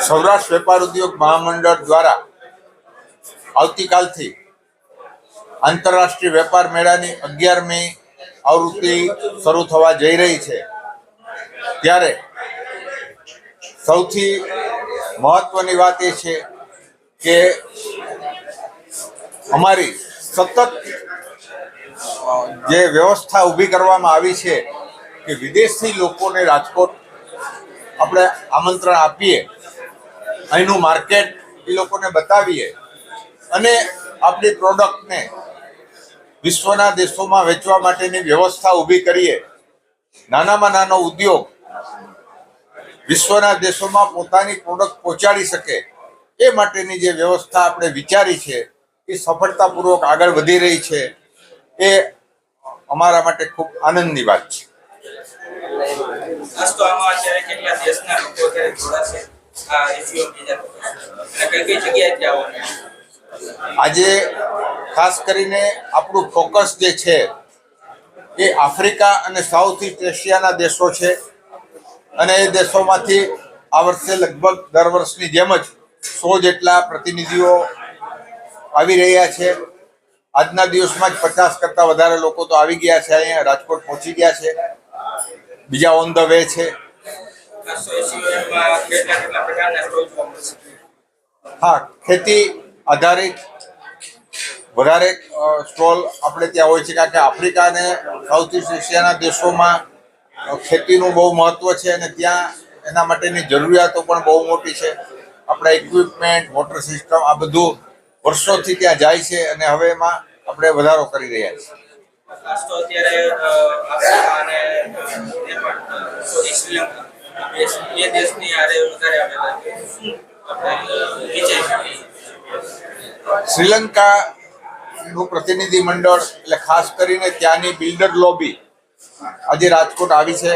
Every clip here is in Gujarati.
સૌરાષ્ટ્ર વેપાર ઉદ્યોગ મહામંડળ દ્વારા આવતીકાલથી આંતરરાષ્ટ્રીય વેપાર મેળાની અગિયારમી આવૃત્તિ શરૂ થવા જઈ રહી છે. ત્યારે સૌથી મહત્વની વાત એ છે કે અમારી સતત જે વ્યવસ્થા ઊભી કરવામાં આવી છે કે વિદેશી લોકોને રાજકોટ આપણે આમંત્રણ આપીએ, અહીંનું માર્કેટ એ લોકોને બતાવીએ અને આપણી પ્રોડક્ટને વિશ્વના દેશોમાં વેચવા માટેની વ્યવસ્થા ઊભી કરીએ. નાનામાં નાનો ઉદ્યોગ વિશ્વના દેશોમાં પોતાની પ્રોડક્ટ પહોંચાડી શકે એ માટેની જે વ્યવસ્થા આપણે વિચારી છે એ સફળતાપૂર્વક આગળ વધી રહી છે એ અમારા માટે ખૂબ આનંદની વાત છે. આજે ખાસ કરીને આપણું ફોકસ જે છે એ આફ્રિકા અને સાઉથ ઇસ્ટ એશિયાના દેશો છે અને એ દેશોમાંથી આ વર્ષે લગભગ દર વર્ષની જેમ જ સો જેટલા પ્રતિનિધિઓ આવી રહ્યા છે. આજના દિવસમાં જ પચાસ કરતાં વધારે લોકો તો આવી ગયા છે અહીંયા, રાજકોટ પહોંચી ગયા છે. બીજા ઓન ધ વે છે. હા, ખેતી આધારિત વધારે સ્ટોલ આપણે ત્યાં હોય છે કારણ કે આફ્રિકા અને સાઉથ ઇસ્ટ એશિયાના દેશોમાં ખેતીનું બહુ મહત્વ છે અને ત્યાં એના માટેની જરૂરિયાતો પણ બહુ મોટી છે. આપણા ઇક્વિપમેન્ટ વોટર સિસ્ટમ આ બધું વર્ષોથી ત્યાં જાય છે અને હવે એમાં આપણે વધારો કરી રહ્યા છીએ. શ્રીલંકા. શ્રીલંકાનું પ્રતિનિધિ મંડળ એટલે ખાસ કરીને ત્યાંની બિલ્ડર લોબી આજે રાજકોટ આવી છે.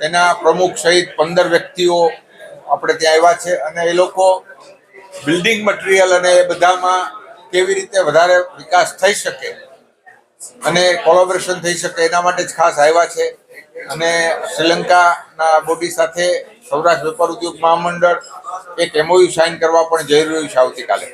એના પ્રમુખ સહિત પંદર વ્યક્તિઓ આપણે ત્યાં આવ્યા છે અને એ લોકો બિલ્ડિંગ મટીરિયલ અને એ બધામાં કેવી રીતે વધારે વિકાસ થઈ શકે અને કોલોબરેશન થઈ શકે એના માટે જ ખાસ આવ્યા છે. અને શ્રીલંકાના બોડી સાથે સૌરાષ્ટ્ર વેપાર ઉદ્યોગ મહામંડળ એક એમઓયુ સાઇન કરવા પણ જઈ રહ્યું છે આવતીકાલે.